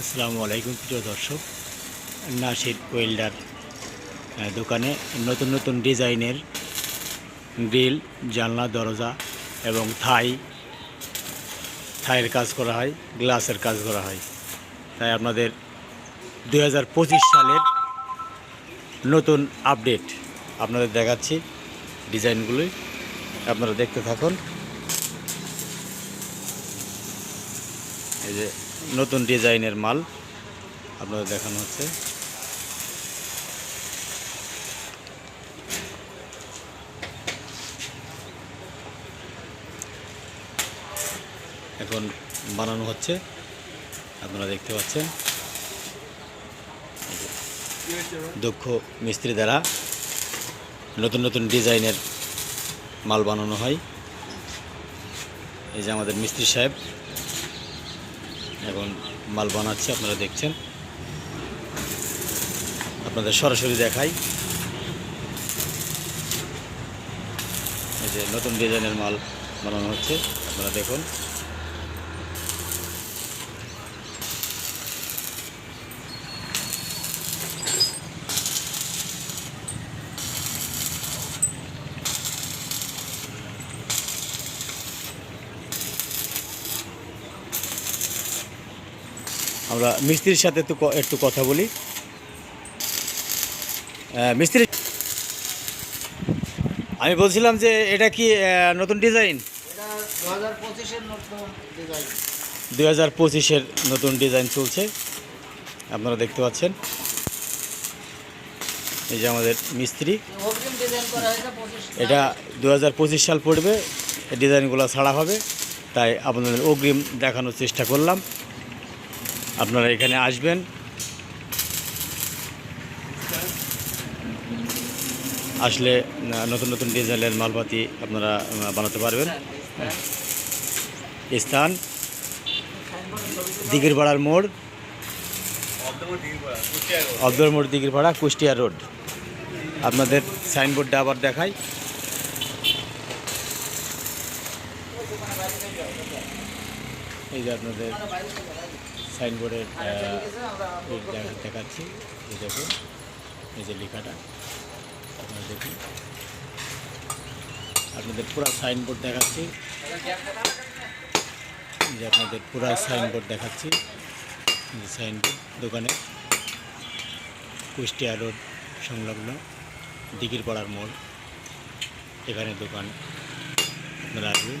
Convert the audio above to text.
আসসালামু আলাইকুম, প্রিয় দর্শক। নাসির ওয়েল্ডার দোকানে নতুন নতুন ডিজাইনের গ্রিল, জানলা, দরজা এবং থাই, থাইয়ের কাজ করা হয়, গ্লাসের কাজ করা হয়। তাই আপনাদের দু হাজার পঁচিশ সালের নতুন আপডেট আপনাদের দেখাচ্ছি। ডিজাইনগুলোই আপনারা দেখতে থাকুন। এই যে নতুন ডিজাইনের মাল আপনাদের দেখানো হচ্ছে। এখন বানানো হচ্ছে। আপনারা দেখতে পাচ্ছেন। দক্ষ মিস্ত্রি দ্বারা নতুন নতুন ডিজাইনের মাল বানানো হয়। এই যে আমাদের মিস্ত্রি সাহেব। এখন মাল বানাচ্ছি, আপনারা দেখছেন। আপনাদের সরাসরি দেখাই। এই যে নতুন ডিজাইনের মাল বানানো হচ্ছে, আপনারা দেখুন। আমরা মিস্ত্রির সাথে একটু একটু কথা বলি। মিস্ত্রি আমি বলছিলাম যে এটা কি নতুন ডিজাইন? দু হাজার পঁচিশের নতুন ডিজাইন। দুই হাজার পঁচিশের নতুন ডিজাইন চলছে। আপনারা দেখতে পাচ্ছেন। এই যে আমাদের মিস্ত্রি। এটা দু হাজার পঁচিশ সাল পড়বে। এই ডিজাইনগুলো ছাড়া হবে। তাই আপনাদের অগ্রিম দেখানোর চেষ্টা করলাম। আপনারা এখানে আসবেন। আসলে নতুন নতুন ডিজাইনের মালপাতি আপনারা বানাতে পারবেন। স্থান দিঘির পাড়ার মোড়। অব্দুল মোড় দিঘির পাড়া কুষ্টিয়া রোড। আপনাদের সাইনবোর্ডটা আবার দেখাই। এই যে আপনাদের সাইনবোর্ডের দেখাচ্ছি। এই দেখুন এই যে লেখাটা। আপনারা দেখুন। আপনাদের পুরো সাইনবোর্ড দেখাচ্ছি। যে আপনাদের পুরো সাইনবোর্ড দেখাচ্ছি। সাইনবোর্ড দোকানে। কুষ্টিয়া রোড সংলগ্ন দিঘির পাড়ার মোড়। এখানে দোকান। আপনারা আসবেন।